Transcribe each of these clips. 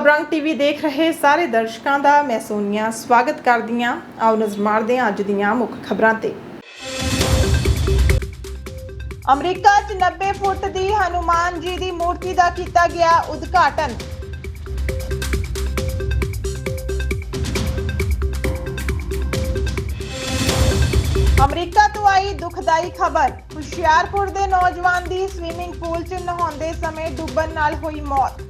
ਖਬਰਾਂ ਟੀਵੀ ਦੇਖ ਰਹੇ ਸਾਰੇ ਦਰਸ਼ਕਾਂ ਦਾ ਮੈਂ ਸੋਨੀਆ, ਸਵਾਗਤ ਕਰਦੀ ਹਾਂ। ਆਓ ਨਜ਼ਰ ਮਾਰਦੇ ਹਾਂ ਅੱਜ ਦੀਆਂ ਮੁੱਖ ਖਬਰਾਂ ਤੇ। ਅਮਰੀਕਾ 'ਚ 90 ਫੁੱਟ ਦੀ ਹਨੂਮਾਨ ਜੀ ਦੀ ਮੂਰਤੀ ਦਾ ਕੀਤਾ ਗਿਆ ਉਦਘਾਟਨ। ਅਮਰੀਕਾ ਤੋਂ ਆਈ ਦੁਖਦਾਈ ਖਬਰ। ਹੁਸ਼ਿਆਰਪੁਰ ਦੇ ਨੌਜਵਾਨ ਦੀ ਸਵੀਮਿੰਗ ਪੂਲ 'ਚ ਨਹਾਉਂਦੇ ਸਮੇਂ ਡੁੱਬਣ ਨਾਲ ਹੋਈ ਮੌਤ।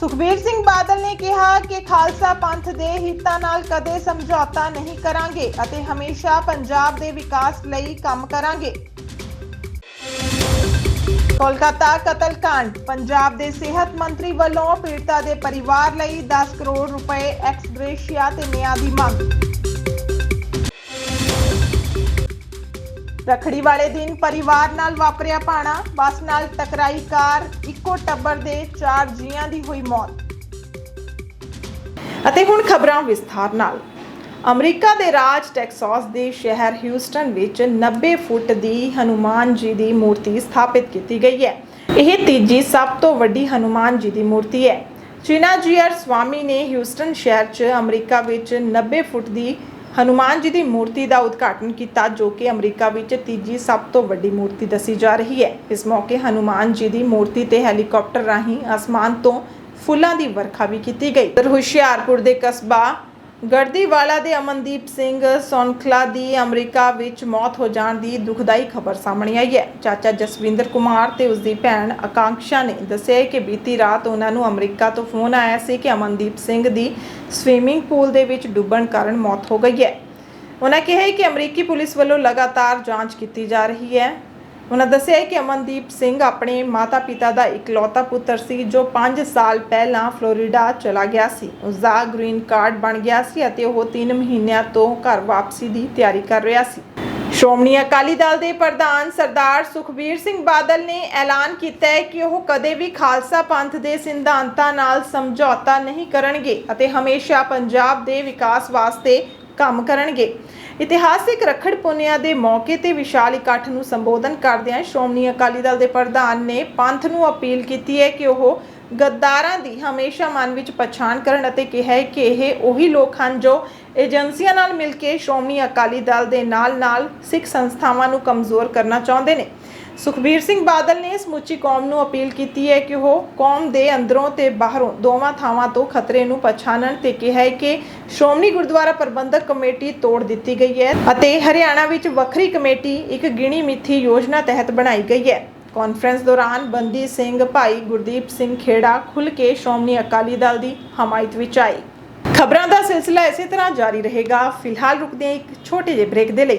ਸੁਖਬੀਰ ਸਿੰਘ ਬਾਦਲ ਨੇ ਕਿਹਾ ਕਿ ਖਾਲਸਾ ਪੰਥ ਦੇ ਹਿੱਤਾਂ ਨਾਲ ਕਦੇ ਸਮਝੌਤਾ ਨਹੀਂ ਕਰਾਂਗੇ ਅਤੇ ਹਮੇਸ਼ਾ ਪੰਜਾਬ ਦੇ ਵਿਕਾਸ ਲਈ ਕੰਮ ਕਰਾਂਗੇ। ਕੋਲਕਾਤਾ ਕਤਲकांड ਪੰਜਾਬ ਦੇ ਸਿਹਤ ਮੰਤਰੀ ਵੱਲੋਂ ਪੀੜਤਾ ਦੇ ਪਰਿਵਾਰ ਲਈ 10 ਕਰੋੜ ਰੁਪਏ ਐਕਸ ਗ੍ਰੇਸ਼ੀਆ ਤੇ ਨਿਆਂ ਦੀ ਮੰਗ। ਰਖੜੀ ਵਾਲੇ ਦਿਨ ਪਰਿਵਾਰ ਨਾਲ ਵਾਪਰਿਆ ਪਾਣਾ, ਬੱਸ ਨਾਲ ਟਕਰਾਈ ਕਾਰ, ਇੱਕੋ ਟੱਬਰ ਦੇ ਚਾਰ ਜੀਆਂ ਦੀ ਹੋਈ ਮੌਤ। ਅਤੇ ਹੁਣ ਖਬਰਾਂ ਵਿਸਥਾਰ ਨਾਲ। ਅਮਰੀਕਾ ਦੇ ਰਾਜ ਟੈਕਸਾਸ ਦੇ ਸ਼ਹਿਰ ਹਿਊਸਟਨ ਵਿੱਚ 90 ਫੁੱਟ ਦੀ ਹਨੂਮਾਨ ਜੀ ਦੀ ਮੂਰਤੀ ਸਥਾਪਿਤ ਕੀਤੀ ਗਈ ਹੈ। ਇਹ ਤੀਜੀ ਸਭ ਤੋਂ ਵੱਡੀ ਹਨੂਮਾਨ ਜੀ ਦੀ ਮੂਰਤੀ ਹੈ। ਚੀਨਾ ਜੀਆਰ ਸਵਾਮੀ ਨੇ ਹਿਊਸਟਨ ਸ਼ਹਿਰ 'ਚ ਅਮਰੀਕਾ ਵਿੱਚ 90 ਫੁੱਟ ਦੀ ਹਨੂਮਾਨ ਜੀ ਦੀ ਮੂਰਤੀ ਦਾ ਉਦਘਾਟਨ ਕੀਤਾ ਜੋ ਕਿ ਅਮਰੀਕਾ ਵਿੱਚ ਤੀਜੀ ਸਭ ਤੋਂ ਵੱਡੀ ਮੂਰਤੀ ਦੱਸੀ ਜਾ ਰਹੀ ਹੈ। ਇਸ ਮੌਕੇ ਹਨੂਮਾਨ ਜੀ ਦੀ ਮੂਰਤੀ ਤੇ ਹੈਲੀਕਾਪਟਰ ਰਾਹੀਂ ਅਸਮਾਨ ਤੋਂ ਫੁੱਲਾਂ ਦੀ ਵਰਖਾ ਵੀ ਕੀਤੀ ਗਈ। ਹੁਸ਼ਿਆਰਪੁਰ ਦੇ ਕਸਬਾ ਗੜਦੀਵਾਲਾ ਦੇ ਅਮਨਦੀਪ ਸਿੰਘ ਸੌਨਖਲਾ ਦੀ ਅਮਰੀਕਾ ਵਿੱਚ ਮੌਤ ਹੋ ਜਾਣ ਦੀ ਦੁਖਦਾਈ ਖਬਰ ਸਾਹਮਣੇ ਆਈ ਹੈ। ਚਾਚਾ ਜਸਵਿੰਦਰ ਕੁਮਾਰ ਤੇ ਉਸ ਦੀ ਭੈਣ ਆਕਾਂਕਸ਼ਾ ਨੇ ਦੱਸਿਆ ਕਿ ਬੀਤੀ ਰਾਤ ਉਹਨਾਂ ਨੂੰ ਅਮਰੀਕਾ ਤੋਂ ਫੋਨ ਆਇਆ ਸੀ ਕਿ ਅਮਨਦੀਪ ਸਿੰਘ ਦੀ ਸਵੀਮਿੰਗ ਪੂਲ ਦੇ ਵਿੱਚ ਡੁੱਬਣ ਕਾਰਨ ਮੌਤ ਹੋ ਗਈ ਹੈ। ਉਹਨਾਂ ਕਿਹਾ ਕਿ ਅਮਰੀਕੀ ਪੁਲਿਸ ਵੱਲੋਂ ਲਗਾਤਾਰ ਜਾਂਚ ਕੀਤੀ ਜਾ ਰਹੀ ਹੈ। ਉਹਨਾਂ ਦੱਸਿਆ ਕਿ ਅਮਨਦੀਪ ਸਿੰਘ ਆਪਣੇ ਮਾਤਾ-ਪਿਤਾ ਦਾ ਇਕਲੌਤਾ ਪੁੱਤਰ ਸੀ, ਜੋ 5 ਸਾਲ ਪਹਿਲਾਂ ਫਲੋਰੀਡਾ ਚਲਾ ਗਿਆ ਸੀ। ਉਸ ਦਾ ਗ੍ਰੀਨ ਕਾਰਡ ਬਣ ਗਿਆ ਸੀ ਅਤੇ ਉਹ 3 ਮਹੀਨਿਆਂ ਤੋਂ ਘਰ ਵਾਪਸੀ ਦੀ ਤਿਆਰੀ ਕਰ ਰਿਹਾ ਸੀ। ਸ਼੍ਰੋਮਣੀ ਅਕਾਲੀ ਦਲ ਦੇ ਪ੍ਰਧਾਨ ਸਰਦਾਰ ਸੁਖਬੀਰ ਸਿੰਘ ਬਾਦਲ ਨੇ ਐਲਾਨ ਕੀਤਾ ਹੈ ਕਿ ਉਹ ਕਦੇ ਵੀ ਖਾਲਸਾ ਪੰਥ ਦੇ ਸਿਧਾਂਤਾਂ ਨਾਲ ਸਮਝੌਤਾ ਨਹੀਂ ਕਰਨਗੇ ਅਤੇ ਹਮੇਸ਼ਾ ਪੰਜਾਬ ਦੇ ਵਿਕਾਸ ਵਾਸਤੇ ਕੰਮ ਕਰਨਗੇ। ਇਤਿਹਾਸਿਕ ਰੱਖੜ ਪੁੰਨਿਆ ਦੇ ਮੌਕੇ ਤੇ ਵਿਸ਼ਾਲ ਇਕੱਠ ਨੂੰ ਸੰਬੋਧਨ ਕਰਦਿਆਂ ਸ਼੍ਰੋਮਣੀ ਅਕਾਲੀ ਦਲ ਦੇ ਪ੍ਰਧਾਨ ਨੇ ਪੰਥ ਨੂੰ ਅਪੀਲ ਕੀਤੀ ਹੈ ਕਿ ਉਹ ਗੱਦਾਰਾਂ ਦੀ ਹਮੇਸ਼ਾ ਮਨ ਵਿੱਚ ਪਛਾਣ ਕਰਨ ਅਤੇ ਕਿਹਾ ਹੈ ਕਿ ਇਹ ਉਹੀ ਲੋਕ ਹਨ ਜੋ ਏਜੰਸੀਆਂ ਨਾਲ ਮਿਲ ਕੇ ਸ਼੍ਰੋਮਣੀ ਅਕਾਲੀ ਦਲ ਦੇ ਨਾਲ-ਨਾਲ ਸਿੱਖ ਸੰਸਥਾਵਾਂ ਨੂੰ ਕਮਜ਼ੋਰ ਕਰਨਾ ਚਾਹੁੰਦੇ ਨੇ। ਸੁਖਬੀਰ ਸਿੰਘ ਬਾਦਲ ਨੇ ਸਮੁੱਚੀ ਕੌਮ ਨੂੰ ਅਪੀਲ ਕੀਤੀ ਹੈ ਕਿ ਉਹ ਕੌਮ ਦੇ ਅੰਦਰੋਂ ਤੇ ਬਾਹਰੋਂ ਦੋਵਾਂ ਥਾਵਾਂ ਤੋਂ ਖਤਰੇ ਨੂੰ ਪਛਾਣਨ ਤੇ ਕਿਹਾ ਹੈ ਕਿ ਸ਼੍ਰੋਮਣੀ ਗੁਰਦੁਆਰਾ ਪ੍ਰਬੰਧਕ ਕਮੇਟੀ ਤੋੜ ਦਿੱਤੀ ਗਈ ਹੈ ਅਤੇ ਹਰਿਆਣਾ ਵਿੱਚ ਵੱਖਰੀ ਕਮੇਟੀ ਇੱਕ ਗਿਣੀ ਮਿੱਥੀ ਯੋਜਨਾ ਤਹਿਤ ਬਣਾਈ ਗਈ ਹੈ। ਕਾਨਫਰੰਸ ਦੌਰਾਨ ਬੰਦੀ ਸਿੰਘ, ਭਾਈ ਗੁਰਦੀਪ ਸਿੰਘ ਖੇੜਾ ਖੁੱਲ ਕੇ ਸ਼੍ਰੋਮਣੀ ਅਕਾਲੀ ਦਲ ਦੀ ਹਮਾਇਤ ਵਿੱਚ ਆਏ। ਖਬਰਾਂ ਦਾ ਸਿਲਸਿਲਾ ਇਸੇ ਤਰ੍ਹਾਂ ਜਾਰੀ ਰਹੇਗਾ। ਫਿਲਹਾਲ ਰੁਕਦੇ ਹਾਂ ਇੱਕ ਛੋਟੇ ਜਿਹੇ ਬ੍ਰੇਕ ਦੇ ਲਈ।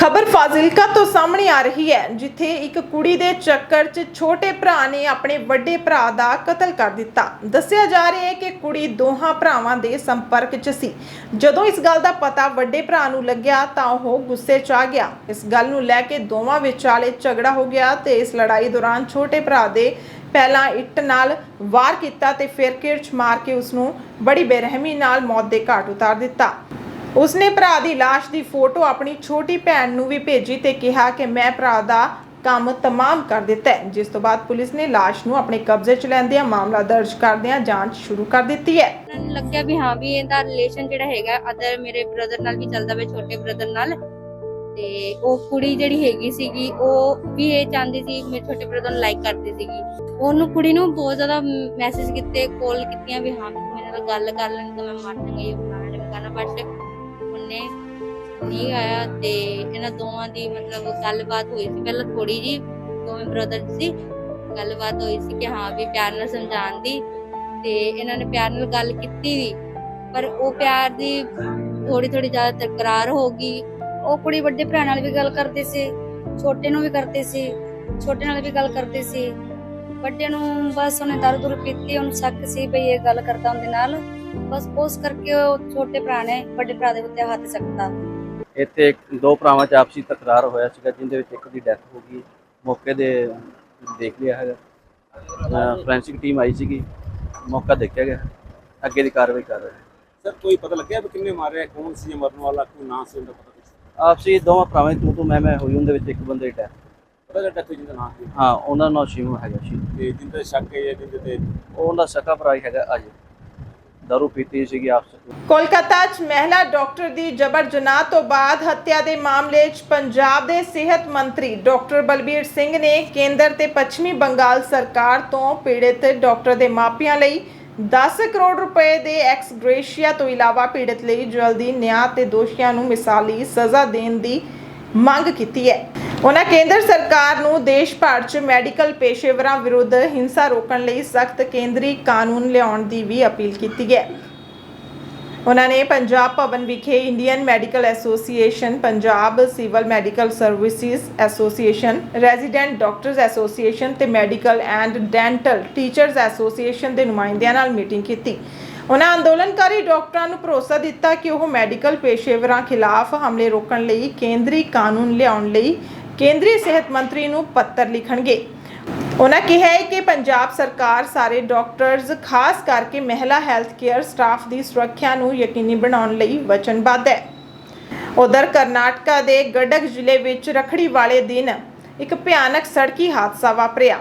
ਖਬਰ ਫਾਜ਼ਿਲਕਾ ਤੋਂ ਸਾਹਮਣੇ ਆ ਰਹੀ ਹੈ, ਜਿੱਥੇ ਇੱਕ ਕੁੜੀ ਦੇ ਚੱਕਰ 'ਚ ਛੋਟੇ ਭਰਾ ਨੇ ਆਪਣੇ ਵੱਡੇ ਭਰਾ ਦਾ ਕਤਲ ਕਰ ਦਿੱਤਾ। ਦੱਸਿਆ ਜਾ ਰਿਹਾ ਹੈ ਕਿ ਕੁੜੀ ਦੋਹਾਂ ਭਰਾਵਾਂ ਦੇ ਸੰਪਰਕ 'ਚ ਸੀ। ਜਦੋਂ ਇਸ ਗੱਲ ਦਾ ਪਤਾ ਵੱਡੇ ਭਰਾ ਨੂੰ ਲੱਗਿਆ ਤਾਂ ਉਹ ਗੁੱਸੇ 'ਚ ਆ ਗਿਆ। ਇਸ ਗੱਲ ਨੂੰ ਲੈ ਕੇ ਦੋਵਾਂ ਵਿਚਾਲੇ ਝਗੜਾ ਹੋ ਗਿਆ ਤੇ ਇਸ ਲੜਾਈ ਦੌਰਾਨ ਛੋਟੇ ਭਰਾ ਦੇ ਪਹਿਲਾਂ ਇੱਟ ਨਾਲ ਵਾਰ ਕੀਤਾ ਤੇ ਫਿਰ ਕਿਰਚ ਮਾਰ ਕੇ ਉਸ ਨੂੰ ਬੜੀ ਬੇਰਹਿਮੀ ਨਾਲ ਮੌਤ ਦੇ ਘਾਟ ਉਤਾਰ ਦਿੱਤਾ। ਉਸਨੇ ਭਰਾ ਦੀ ਲਾਸ਼ ਦੀ ਫੋਟੋ ਆਪਣੀ ਛੋਟੀ ਭੈਣ ਨੂੰ ਵੀ ਭੇਜੀ ਤੇ ਕਿਹਾ ਕਿ ਮੈਂ ਭਰਾ ਦਾ ਕੰਮ ਤਮਾਮ ਕਰ ਦਿੱਤਾ ਹੈ, ਜਿਸ ਤੋਂ ਬਾਅਦ ਪੁਲਿਸ ਨੇ ਲਾਸ਼ ਨੂੰ ਆਪਣੇ ਕਬਜ਼ੇ 'ਚ ਲੈਂਦਿਆਂ ਮਾਮਲਾ ਦਰਜ ਕਰਦਿਆਂ ਜਾਂਚ ਸ਼ੁਰੂ ਕਰ ਦਿੱਤੀ ਹੈ। ਉਹਨਾਂ ਨੂੰ ਲੱਗਿਆ ਵੀ ਹਾਂ, ਵੀ ਇਹਦਾ ਰਿਲੇਸ਼ਨ ਜਿਹੜਾ ਹੈਗਾ ਅਦਰ ਮੇਰੇ ਬ੍ਰਦਰ ਨਾਲ ਵੀ ਚੱਲਦਾ ਵੇ ਛੋਟੇ ਬ੍ਰਦਰ ਨਾਲ। ਤੇ ਉਹ ਕੁੜੀ ਜਿਹੜੀ ਹੈਗੀ ਸੀਗੀ, ਉਹ ਵੀ ਇਹ ਚਾਹੁੰਦੀ ਸੀ, ਮੇਰੇ ਛੋਟੇ ਬ੍ਰਦਰ ਨੂੰ ਲਾਈਕ ਕਰਦੀ ਸੀਗੀ। ਉਹਨੂੰ ਕੁੜੀ ਨੂੰ ਬਹੁਤ ਜ਼ਿਆਦਾ ਮੈਸੇਜ ਕੀਤੇ ਕਾਲ ਕੀਤੀਆਂ ਵੀ ਹਾਂ ਮੇਰੇ ਨਾਲ ਗੱਲ ਕਰ ਲੈਣ ਤਾਂ ਮੈਂ ਮਰ ਜਾਵਾਂਗੀ, ਇਹ ਫਲਾਣਾ ਟਮਕਾਣਾ ਬਟ ਉਹਨੇ ਨਹੀਂ ਆਇਆ ਤੇ ਇਹਨਾਂ ਦੋਵਾਂ ਦੀ ਮਤਲਬ ਗੱਲਬਾਤ ਹੋਈ ਸੀ। ਪਹਿਲਾਂ ਥੋੜੀ ਜੀ ਦੋਵੇਂ ਬ੍ਰਦਰ ਸੀ ਗੱਲਬਾਤ ਹੋਈ ਸੀ ਕਿ ਹਾਂ ਵੀ ਪਿਆਰ ਨਾਲ ਸਮਝਾਉਣ ਦੀ ਤੇ ਇਹਨਾਂ ਨੇ ਪਿਆਰ ਨਾਲ ਗੱਲ ਕੀਤੀ ਵੀ, ਪਰ ਉਹ ਪਿਆਰ ਦੀ ਥੋੜੀ ਥੋੜੀ ਜ਼ਿਆਦਾ ਤਕਰਾਰ ਹੋ ਗਈ। ਉਹ ਕੁੜੀ ਵੱਡੇ ਭਰਾ ਨਾਲ ਵੀ ਗੱਲ ਕਰਦੀ ਸੀ, ਛੋਟੇ ਨੂੰ ਵੀ ਕਰਦੀ ਸੀ, ਛੋਟੇ ਨਾਲ ਵੀ ਗੱਲ ਕਰਦੇ ਸੀ। ਵੱਡੇ ਨੂੰ ਬਸ ਉਹਨੇ ਦਾਰੂ ਦੁਰ ਪੀਤੀ, ਉਹਨੂੰ ਸ਼ੱਕ ਸੀ ਵੀ ਇਹ ਗੱਲ ਕਰਦਾ ਉਹਦੇ ਨਾਲ। ਬਸ ਉਸ ਕਰਕੇ ਉਹ ਛੋਟੇ ਭਰਾ ਨੇ ਵੱਡੇ ਭਰਾ ਦੇ ਉੱਤੇ ਹੱਥ ਚੱਕਤਾ ਇੱਥੇ ਇੱਕ- ਦੋ ਭਰਾਵਾਂ 'ਚ ਆਪਸੀ ਤਕਰਾਰ ਹੋਇਆ ਸੀਗਾ ਜਿੰਦੇ ਵਿੱਚ ਇੱਕ ਦੀ ਡੈਥ ਹੋ ਗਈ। ਮੌਕੇ ਦੇ ਦੇਖ ਲਿਆ ਹੈਗਾ। ਫੋਰੈਂਸਿਕ ਟੀਮ ਆਈ ਸੀਗੀ। ਮੌਕਾ ਦੇਖਿਆ ਗਿਆ। ਅੱਗੇ ਦੀ ਕਾਰਵਾਈ ਕਰ ਰਹੇ ਸਰ ਕੋਈ ਪਤਾ ਲੱਗਿਆ ਵੀ ਕਿੰਨੇ ਮਾਰਿਆ ਕੌਣ ਸੀ ਮਰਨ ਵਾਲਾ ਕੋਈ ਨਾਂ ਸੀ ਉਹਦਾ ਪਤਾ ਕੁਛ ਆਪਸੀ ਦੋਵਾਂ ਭਰਾਵਾਂ ਦੀ ਤੂੰ ਤੂੰ ਮੈਂ ਮੈਂ ਹੋਈ ਉਹਦੇ ਵਿੱਚ ਇੱਕ ਬੰਦੇ ਦੀ ਡੈਥ ਪਤਾ ਜਿਹੜਾ ਡੈਥ ਜਿਹਦਾ ਨਾਂ ਸੀ? ਹਾਂ ਉਹਨਾਂ ਦਾ ਨਾਂ ਸ਼ਿਵਮ ਹੈਗਾ ਸੀ ਤੇ ਜਿੰਦੇ ਸ਼ੱਕ ਹੈ ਜਿੰਦੇ ਤੇ ਉਹ ਉਹਦਾ ਸਕਾ ਭਰਾ ਹੀ ਹੈਗਾ ਅਜੇ। ਦਾਰੂ ਪੀਤੀ ਸੀਗੀ ਆਪਸ ਕੋਲਕਾਤਾ 'ਚ ਮਹਿਲਾ ਡਾਕਟਰ ਦੀ ਜਬਰ ਜਨਾਹ ਤੋਂ ਬਾਅਦ ਹੱਤਿਆ ਦੇ ਮਾਮਲੇ 'ਚ ਪੰਜਾਬ ਦੇ ਸਿਹਤ ਮੰਤਰੀ ਡਾਕਟਰ ਬਲਬੀਰ ਸਿੰਘ ਨੇ ਕੇਂਦਰ ਤੇ ਪੱਛਮੀ ਬੰਗਾਲ ਸਰਕਾਰ ਤੋਂ ਪੀੜਤ ਡਾਕਟਰ ਦੇ ਮਾਪਿਆਂ ਲਈ 10 ਕਰੋੜ ਰੁਪਏ ਦੇ ਐਕਸ ਗ੍ਰੇਸ਼ੀਆ ਤੋਂ ਇਲਾਵਾ ਪੀੜਤ ਲਈ ਜਲਦੀ ਨਿਆਂ ਤੇ ਦੋਸ਼ੀਆਂ ਨੂੰ ਮਿਸਾਲੀ ਸਜ਼ਾ ਦੇਣ ਦੀ ਮੰਗ ਕੀਤੀ ਹੈ। ਉਹਨਾਂ ਕੇਂਦਰ ਸਰਕਾਰ ਨੂੰ ਦੇਸ਼ ਭਰ 'ਚ ਮੈਡੀਕਲ ਪੇਸ਼ੇਵਰਾਂ ਵਿਰੁੱਧ ਹਿੰਸਾ ਰੋਕਣ ਲਈ ਸਖਤ ਕੇਂਦਰੀ ਕਾਨੂੰਨ ਲਿਆਉਣ ਦੀ ਵੀ ਅਪੀਲ ਕੀਤੀ ਹੈ। ਉਹਨਾਂ ਨੇ ਪੰਜਾਬ ਭਵਨ ਵਿਖੇ Indian medical association, Punjab civil medical services association, resident doctors association ਤੇ medical and dental teachers association ਦੇ ਨੁਮਾਇੰਦਿਆਂ ਨਾਲ ਮੀਟਿੰਗ ਕੀਤੀ। ਉਹਨਾਂ ਅੰਦੋਲਨਕਾਰੀ ਡਾਕਟਰਾਂ ਨੂੰ ਭਰੋਸਾ ਦਿੱਤਾ ਕਿ ਉਹ ਮੈਡੀਕਲ ਪੇਸ਼ੇਵਰਾਂ ਖਿਲਾਫ ਹਮਲੇ ਰੋਕਣ ਲਈ ਕੇਂਦਰੀ ਕਾਨੂੰਨ ਲਿਆਉਣ ਲਈ ਕੇਂਦਰੀ ਸਿਹਤ ਮੰਤਰੀ ਨੂੰ ਪੱਤਰ ਲਿਖਣਗੇ। ਉਹਨਾਂ ਕਿਹਾ ਹੈ ਕਿ ਪੰਜਾਬ ਸਰਕਾਰ ਸਾਰੇ ਡਾਕਟਰਸ ਖਾਸ ਕਰਕੇ ਮਹਿਲਾ ਹੈਲਥ ਕੇਅਰ ਸਟਾਫ ਦੀ ਸੁਰੱਖਿਆ ਨੂੰ ਯਕੀਨੀ ਬਣਾਉਣ ਲਈ ਵਚਨਬੱਧ ਹੈ। ਉਧਰ ਕਰਨਾਟਕਾ ਦੇ ਗਡਕ ਜ਼ਿਲ੍ਹੇ ਵਿੱਚ ਰਖੜੀ ਵਾਲੇ ਦਿਨ ਇੱਕ ਭਿਆਨਕ ਸੜਕੀ ਹਾਦਸਾ ਵਾਪਰਿਆ।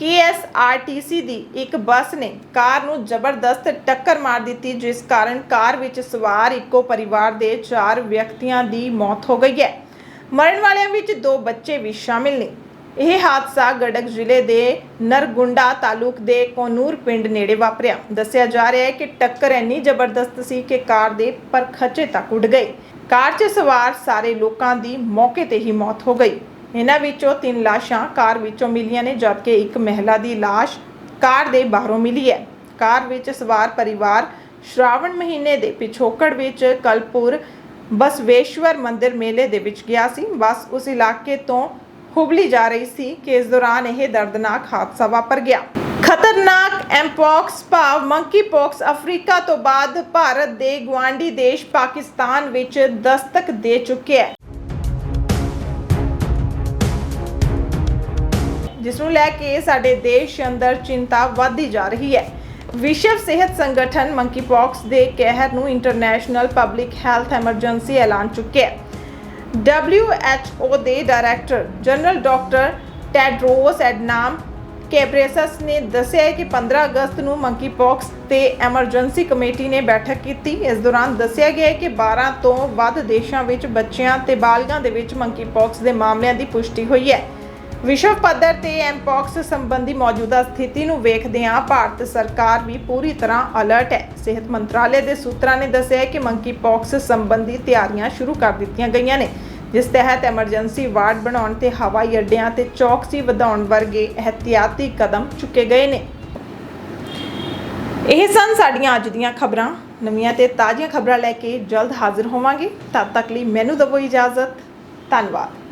KSRTC ਦੀ ਇੱਕ ਬੱਸ ਨੇ ਕਾਰ ਨੂੰ ਜ਼ਬਰਦਸਤ ਟੱਕਰ ਮਾਰ ਦਿੱਤੀ, ਜਿਸ ਕਾਰਨ ਕਾਰ ਵਿੱਚ ਸਵਾਰ ਇੱਕੋ ਪਰਿਵਾਰ ਦੇ 4 ਵਿਅਕਤੀਆਂ ਦੀ ਮੌਤ ਹੋ ਗਈ ਹੈ। ਮਰਨ ਵਾਲਿਆਂ ਵਿੱਚ ਦੋ ਬੱਚੇ ਵੀ ਸ਼ਾਮਿਲ ਨੇ। ਇਹ ਹਾਦਸਾ ਗੜਕ ਜ਼ਿਲ੍ਹੇ ਦੇ ਨਰਗੁੰਡਾ ਤਾਲੁਕ ਦੇ ਕੋਨੂਰ ਪਿੰਡ ਨੇੜੇ ਵਾਪਰਿਆ। ਦੱਸਿਆ ਜਾ ਰਿਹਾ ਹੈ ਕਿ ਟੱਕਰ ਇੰਨੀ ਜ਼ਬਰਦਸਤ ਸੀ ਕਿ ਕਾਰ ਦੇ ਪਰਖਚੇ ਤੱਕ ਉੱਡ ਗਈ। ਕਾਰ 'ਚ ਸਵਾਰ ਸਾਰੇ ਲੋਕਾਂ ਦੀ ਮੌਕੇ ਤੇ ਹੀ ਮੌਤ ਹੋ ਗਈ। ਇਹਨਾਂ ਵਿੱਚੋਂ ਤਿੰਨ ਲਾਸ਼ਾਂ ਕਾਰ ਵਿੱਚੋਂ ਮਿਲੀਆਂ ਨੇ ਜਦਕਿ ਇੱਕ ਮਹਿਲਾ ਦੀ ਲਾਸ਼ ਕਾਰ ਦੇ ਬਾਹਰੋਂ ਮਿਲੀ ਹੈ। ਕਾਰ ਵਿੱਚ ਸਵਾਰ ਪਰਿਵਾਰ ਸ਼ਰਾਵਣ ਮਹੀਨੇ ਦੇ ਪਿਛੋਕੜ ਵਿੱਚ ਕਲਪੁਰ ਬਸਵੇਸ਼ਵਰ ਮੰਦਿਰ ਮੇਲੇ ਦੇ ਵਿੱਚ ਗਿਆ ਸੀ। ਬਸ ਉਸ ਇਲਾਕੇ ਤੋਂ ਹੁਬਲੀ ਜਾ ਰਹੀ ਸੀ ਕਿ ਇਸ ਦੌਰਾਨ ਇਹ ਦਰਦਨਾਕ ਹਾਦਸਾ ਵਾਪਰ ਗਿਆ। ਖਤਰਨਾਕ ਐਮਪੌਕਸ ਭਾਵ ਮੰਕੀਪੌਕਸ ਅਫਰੀਕਾ ਤੋਂ ਬਾਅਦ ਭਾਰਤ ਦੇ ਗਵਾਂਢੀ ਦੇਸ਼ ਪਾਕਿਸਤਾਨ ਵਿੱਚ ਦਸਤਕ ਦੇ ਚੁੱਕਿਆ ਹੈ। ਜਿਸ ਨੂੰ ਲੈ ਕੇ ਸਾਡੇ ਦੇਸ਼ ਅੰਦਰ ਚਿੰਤਾ ਵਧਦੀ ਜਾ ਰਹੀ ਹੈ। ਵਿਸ਼ਵ ਸਿਹਤ ਸੰਗਠਨ ਮੰਕੀਪੌਕਸ ਦੇ ਕਹਿਰ ਨੂੰ ਇੰਟਰਨੈਸ਼ਨਲ ਪਬਲਿਕ ਹੈਲਥ ਐਮਰਜੈਂਸੀ ਐਲਾਨ ਚੁੱਕਿਆ ਹੈ। WHO ਦੇ director general doctor Tedros Adhanom Ghebreyesus ਨੇ ਦੱਸਿਆ ਹੈ ਕਿ 15 ਅਗਸਤ ਨੂੰ ਮੰਕੀਪੌਕਸ ਤੇ ਐਮਰਜੈਂਸੀ ਕਮੇਟੀ ਨੇ ਬੈਠਕ ਕੀਤੀ। ਇਸ ਦੌਰਾਨ ਦੱਸਿਆ ਗਿਆ ਹੈ ਕਿ 12 ਤੋਂ ਵੱਧ ਦੇਸ਼ਾਂ ਵਿੱਚ ਬੱਚਿਆਂ ਤੇ ਬਾਲਗਾਂ ਦੇ ਵਿੱਚ ਮੰਕੀਪੌਕਸ ਦੇ ਮਾਮਲਿਆਂ ਦੀ ਪੁਸ਼ਟੀ ਹੋਈ ਹੈ। ਵਿਸ਼ਵ ਪੱਧਰ ਤੇ ਐਮਪੌਕਸ ਸੰਬੰਧੀ ਮੌਜੂਦਾ ਸਥਿਤੀ ਨੂੰ ਵੇਖਦਿਆਂ ਭਾਰਤ ਸਰਕਾਰ ਵੀ ਪੂਰੀ ਤਰ੍ਹਾਂ ਅਲਰਟ ਹੈ। ਸਿਹਤ ਮੰਤਰਾਲੇ ਦੇ ਸੂਤਰਾਂ ਨੇ ਦੱਸਿਆ ਹੈ ਕਿ ਮੰਕੀਪੌਕਸ ਸੰਬੰਧੀ ਤਿਆਰੀਆਂ ਸ਼ੁਰੂ ਕਰ ਦਿੱਤੀਆਂ ਗਈਆਂ ਨੇ, ਜਿਸ ਤਹਿਤ ਐਮਰਜੈਂਸੀ ਵਾਰਡ ਬਣਾਉਣ ਤੇ ਹਵਾਈ ਅੱਡਿਆਂ ਤੇ ਚੌਕਸੀ ਵਧਾਉਣ ਵਰਗੇ ehtiyati ਕਦਮ ਚੁੱਕੇ ਗਏ ਨੇ। ਇਹ ਸਨ ਸਾਡੀਆਂ ਅੱਜ ਦੀਆਂ ਖਬਰਾਂ। ਨਵੀਆਂ ਤੇ ਤਾਜ਼ੀਆਂ ਖਬਰਾਂ ਲੈ ਕੇ ਜਲਦ ਹਾਜ਼ਰ ਹੋਵਾਂਗੇ। ਤਦ ਤੱਕ ਲਈ ਮੈਨੂੰ ਦਵੋ ਇਜਾਜ਼ਤ। ਧੰਨਵਾਦ।